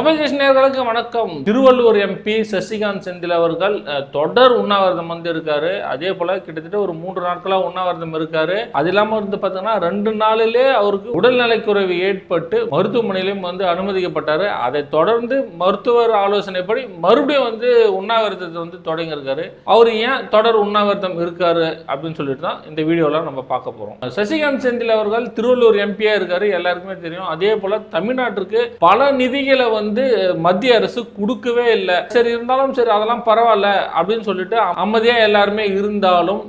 நேர்களுக்கு வணக்கம். திருவள்ளூர் எம்பி சசிகாந்த் செந்தில் அவர்கள் தொடர் உண்ணாவிரதம் வந்து இருக்காரு. அதே போல கிட்டத்தட்ட ஒரு மூன்று நாட்களா உண்ணாவிரதம் இருக்காரு. அது இல்லாம வந்து பாத்தீங்கன்னா ரெண்டு நாளிலே அவருக்கு உடல்நலக்குறைவு ஏற்பட்டு மருத்துவமனையிலும் வந்து அனுமதிக்கப்பட்டாரு. அதை தொடர்ந்து மருத்துவர் ஆலோசனைப்படி மறுபடியும் வந்து உண்ணாவிரதத்தை வந்து தொடங்கியிருக்காரு. அவர் ஏன் தொடர் உண்ணாவிரதம் இருக்காரு அப்படின்னு சொல்லிட்டு தான் இந்த வீடியோல நம்ம பார்க்க போறோம். சசிகாந்த் செந்தில் அவர்கள் திருவள்ளூர் எம்பியா இருக்காரு எல்லாருக்குமே தெரியும். அதே போல தமிழ்நாட்டிற்கு பல நிதிகளை வந்து வந்து மத்திய அரசு கொடுக்கவே இல்லை. சரி இருந்தாலும் சரி அதெல்லாம் பரவாயில்ல அப்படின்னு சொல்லிட்டு அமைதியாக எல்லாருமே இருந்தாலும்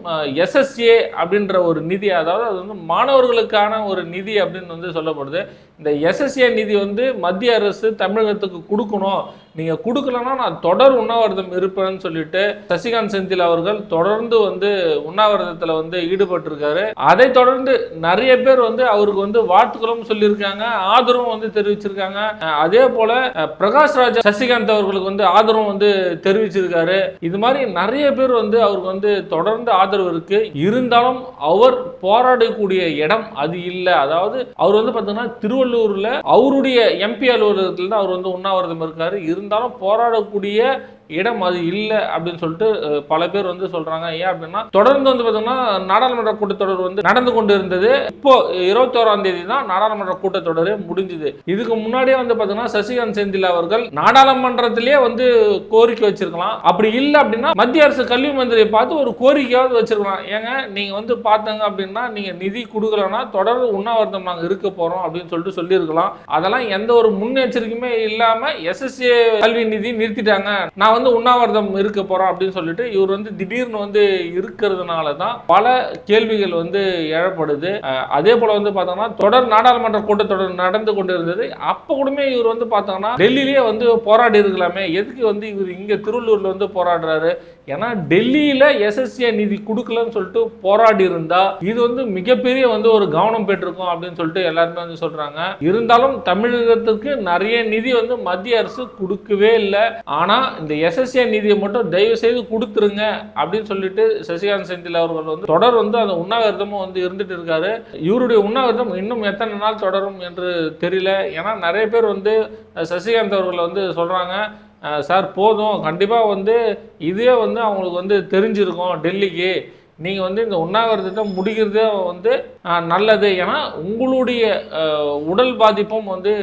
எஸ்எஸ்ஏ அப்படின்ற ஒரு நிதி அதாவது அது வந்து மாணவர்களுக்கான ஒரு நிதி அப்படின்னு வந்து சொல்லப்படுது. இந்த எஸ்எஸ்ஏ நிதி வந்து மத்திய அரசு தமிழகத்துக்கு கொடுக்கணும். நீங்கள் கொடுக்கலன்னா நான் தொடர் உண்ணாவிரதம் இருப்பேன்னு சொல்லிட்டு சசிகாந்த் செந்தில் அவர்கள் தொடர்ந்து வந்து உண்ணாவிரதத்தில் வந்து ஈடுபட்டிருக்காரு. அதை தொடர்ந்து நிறைய பேர் வந்து அவருக்கு வந்து வாழ்த்துக்களும் சொல்லியிருக்காங்க ஆதரவும் வந்து தெரிவிச்சிருக்காங்க. அதே போல் பிரகாஷ் ராஜா சசிகாந்த் அவர்களுக்கு வந்து ஆதரவு வந்து தெரிவிச்சிருக்காரு. இது மாதிரி நிறைய பேர் வந்து அவருக்கு வந்து தொடர்ந்து ஆதரவு இருக்கு. இருந்தாலும் அவர் போராடக்கூடிய இடம் அது இல்லை. அதாவது அவர் வந்து பார்த்தீங்கன்னா திருவள்ளூர்ல அவருடைய எம்பி அலுவலகத்தில் தான் அவர் வந்து உண்ணாவிரதம் இருக்காரு. இருந்தாலும் போராடக்கூடிய இடம் அது இல்லை அப்படின்னு சொல்லிட்டு பல பேர் வந்து சொல்றாங்க. ஏன் அப்படின்னா தொடர்ந்து வந்து பார்த்தீங்கன்னா நாடாளுமன்ற கூட்டத்தொடர் வந்து நடந்து கொண்டு இருந்தது. இப்போ இருபத்தோராம் தேதி தான் நாடாளுமன்ற கூட்டத்தொடரே முடிஞ்சது. இதுக்கு முன்னாடியே வந்து பார்த்தீங்கன்னா சசிகாந்த் செந்தில் அவர்கள் நாடாளுமன்றத்திலேயே வந்து கோரிக்கை வச்சிருக்கலாம். அப்படி இல்லை அப்படின்னா மத்திய அரசு கல்வி மந்திரியை பார்த்து ஒரு கோரிக்கையாவது வச்சிருக்கலாம். ஏங்க நீங்க வந்து பார்த்தாங்க அப்படின்னா நீங்க நிதி கொடுக்கலன்னா தொடர்ந்து உண்ணாவிரதம் நாங்கள் இருக்க போறோம் அப்படின்னு சொல்லிட்டு சொல்லியிருக்கலாம். அதெல்லாம் எந்த ஒரு முன்னெச்சரிக்கையுமே இல்லாம எஸ்எஸ்ஏ கல்வி நிதி நிறுத்திட்டாங்க. நான் வந்து உண்ணாவிரதம் இருக்க போறோம் அப்படின்னு சொல்லிட்டு இவர் வந்து திடீர்னு வந்து இருக்கிறதுனால தான் பல கேள்விகள் வந்து எழப்படுது. அதே போல வந்து பார்த்தோம்னா தொடர் நாடாளுமன்ற கூட்டத்தொடர் நடந்து கொண்டு இருந்தது அப்போ கூடமே இவர் வந்து பார்த்தோம்னா டெல்லியிலேயே வந்து போராடி இருக்கலாமே. எதுக்கு வந்து இவர் இங்க திருவள்ளூர்ல வந்து போராடுறாரு? ஏன்னா டெல்லியில எஸ்எஸ்ஏ நிதி கொடுக்கலன்னு சொல்லிட்டு போராடி இருந்தா இது வந்து மிகப்பெரிய வந்து ஒரு கவனம் பெற்றிருக்கும் அப்படின்னு சொல்லிட்டு எல்லாருமே வந்து சொல்றாங்க. இருந்தாலும் தமிழகத்துக்கு நிறைய நிதி வந்து மத்திய அரசு கொடுக்கவே இல்லை. ஆனா இந்த எஸ்எஸ்ஏ நிதியை மட்டும் தயவு செய்து கொடுத்துருங்க அப்படின்னு சொல்லிட்டு சசிகாந்த் செந்தில் அவர்கள் வந்து தொடர் வந்து அந்த உண்ணாவிரதமும் வந்து இருந்துட்டு இருக்காரு. இவருடைய உண்ணாவிரதம் இன்னும் எத்தனை நாள் தொடரும் என்று தெரியல. ஏன்னா நிறைய பேர் வந்து சசிகாந்த் அவர்கள் வந்து சொல்றாங்க. சார் போதும். கண்டிப்பாக வந்து இதே வந்து அவங்களுக்கு வந்து தெரிஞ்சிருக்கும் டெல்லிக்கு. நீங்கள் வந்து இந்த உண்ணாவிரதத்தை முடிக்கிறதே வந்து நல்லது. ஏன்னா உங்களுடைய உடல் பாதிப்பும் வந்து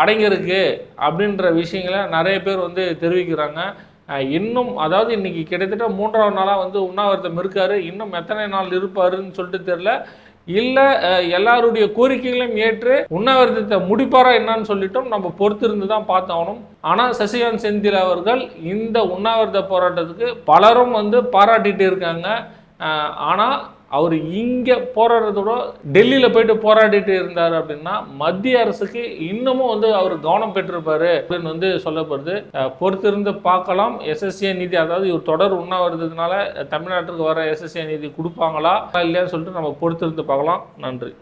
அடங்கியிருக்கு அப்படின்ற விஷயங்களை நிறைய பேர் வந்து தெரிவிக்கிறாங்க. இன்னும் அதாவது இன்றைக்கி கிட்டத்தட்ட மூன்றாவது நாளாக வந்து உண்ணாவிரதம் இருக்கார். இன்னும் எத்தனை நாள் இருப்பாருன்னு சொல்லிட்டு தெரில இல்லை எல்லாருடைய கோரிக்கைகளையும் ஏற்று உண்ணாவிரதத்தை முடிப்பாரா என்னன்னு சொல்லிட்டும் நம்ம பொறுத்திருந்து தான் பார்த்தாகணும். ஆனால் சசிகாந்த் செந்தில் அவர்கள் இந்த உண்ணாவிரத போராட்டத்துக்கு பலரும் வந்து பாராட்டிட்டு இருக்காங்க. ஆனால் அவர் இங்கே போராடுறதோட டெல்லியில் போயிட்டு போராடிட்டு இருந்தார் அப்படின்னா மத்திய அரசுக்கு இன்னமும் வந்து அவர் கவனம் பெற்றிருப்பாரு அப்படின்னு வந்து சொல்லப்படுது. பொறுத்திருந்து பார்க்கலாம். எஸ்எஸ்ஏ நிதி அதாவது இவர் தொடர் உண்ணாவிரதத்தினால தமிழ்நாட்டுக்கு வர எஸ்எஸ்ஏ நிதி கொடுப்பாங்களா இல்லையான்னு சொல்லிட்டு நம்ம பொறுத்திருந்து பார்க்கலாம். நன்றி.